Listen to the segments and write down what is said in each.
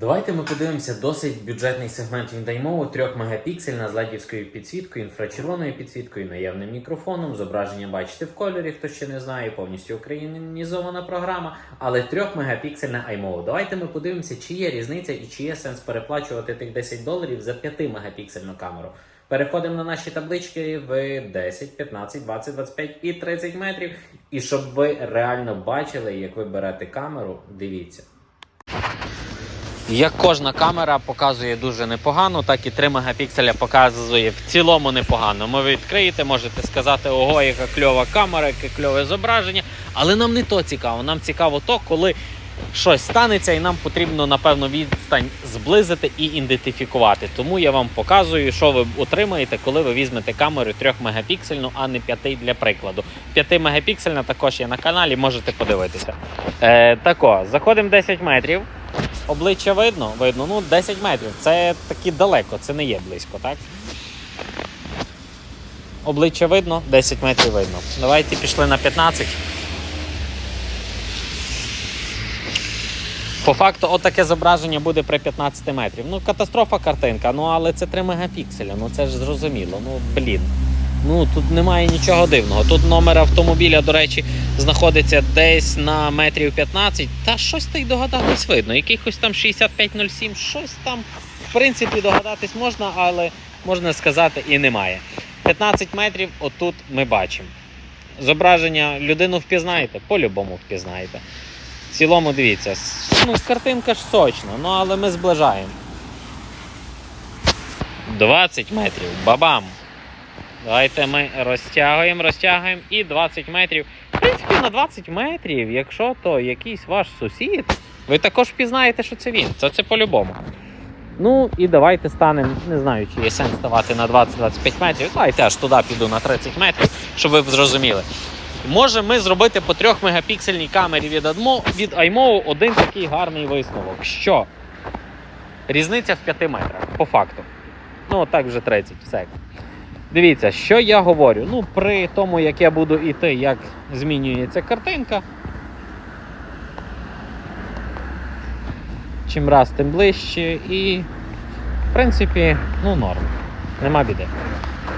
Давайте ми подивимося досить бюджетний сегмент Move 3 мегапіксельна з ледівською підсвіткою, інфрачервоною підсвіткою, наявним мікрофоном. Зображення бачите в кольорі, хто ще не знає, повністю українізована програма, але 3 мегапіксельна iMove. Давайте ми подивимося, чи є різниця і чи є сенс переплачувати тих 10 доларів за 5 мегапіксельну камеру. Переходимо на наші таблички в 10, 15, 20, 25 і 30 метрів. І щоб ви реально бачили, як ви берете камеру, дивіться. Як кожна камера показує дуже непогано, так і 3 мегапікселя показує в цілому непогано. Ви відкриєте, можете сказати, ого, яка кльова камера, яке кльове зображення. Але нам не то цікаво. Нам цікаво то, коли щось станеться, і нам потрібно, напевно, відстань зблизити і ідентифікувати. Тому я вам показую, що ви отримаєте, коли ви візьмете камеру 3 мегапіксельну, а не 5 для прикладу. 5 мегапіксельна також є на каналі, можете подивитися. Е, тако, заходимо 10 метрів. Обличчя видно? Видно. Ну, 10 метрів. Це таки далеко, це не є близько, так? Обличчя видно, 10 метрів видно. Давайте пішли на 15. По факту, отаке зображення буде при 15 метрів. Ну, катастрофа картинка, ну але це 3 мегапікселя, ну це ж зрозуміло. Ну, блін. Ну тут немає нічого дивного. Тут номер автомобіля, до речі, знаходиться десь на метрів 15. Та щось та й догадатись видно. Якихось там 6507, щось там, в принципі, догадатись можна, але можна сказати і немає. 15 метрів отут ми бачимо. Зображення людину впізнаєте, по-любому впізнаєте. В цілому, дивіться, ну, картинка ж сочна, ну але ми зближаємо. 20 метрів, бабам! Давайте ми розтягуємо, розтягуємо і 20 метрів. В принципі, на 20 метрів, якщо то якийсь ваш сусід, ви також впізнаєте, що це він. Це це по-любому. Ну і давайте станемо, не знаю, чи є сенс ставати на 20-25 метрів. Давайте аж туди піду на 30 метрів, щоб ви зрозуміли. Можемо ми зробити по 3 мегапіксельній камері від, Admo, від один такий гарний висновок. Що? Різниця в 5 метрах, по факту. Ну, так вже 30, все. Дивіться, що я говорю. Ну, при тому, як я буду йти, як змінюється картинка. Чим раз, тим ближче. І, в принципі, ну, норм. Нема біди.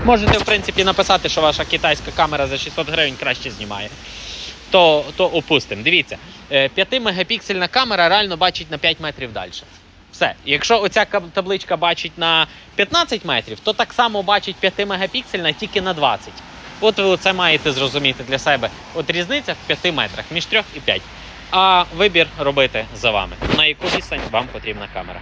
Можете, в принципі, написати, що ваша китайська камера за 600 гривень краще знімає. То, то опустимо. Дивіться, 5-мегапіксельна камера реально бачить на 5 метрів далі. Все. Якщо оця табличка бачить на 15 метрів, то так само бачить 5 мегапіксельна тільки на 20. От ви це маєте зрозуміти для себе. От різниця в 5 метрах між 3 і 5. А вибір робити за вами. На яку відстань вам потрібна камера.